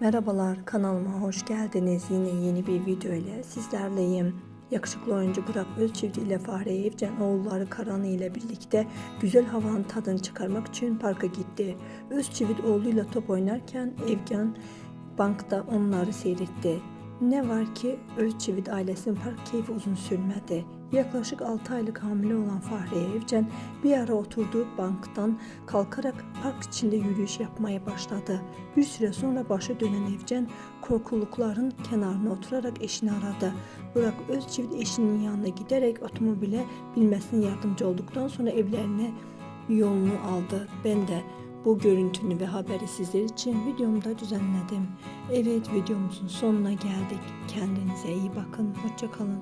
Merhabalar kanalıma hoş geldiniz. Yine yeni bir video ile sizlerleyim. Yakışıklı oyuncu Burak Özçivit ile Fahriye Evcen oğulları Karanı ile birlikte güzel havanın tadını çıkarmak için parka gitti. Özçivit oğluyla top oynarken Evgen bankta onları seyretti. Ne var ki Özçivit ailesinin park keyfi uzun sürmedi. Yaklaşık 6 aylık hamile olan Fahriye Evcen bir ara oturduğu banktan kalkarak park içinde yürüyüş yapmaya başladı. Bir süre sonra başı dönen Evcen korkulukların kenarına oturarak eşini aradı. Burak Özçivit eşinin yanına giderek otomobile binmesine yardımcı olduktan sonra evlerine yolunu aldı. Ben de bu görüntünü ve haberi sizler için videomda düzenledim. Evet videomuzun sonuna geldik. Kendinize iyi bakın. Hoşçakalın.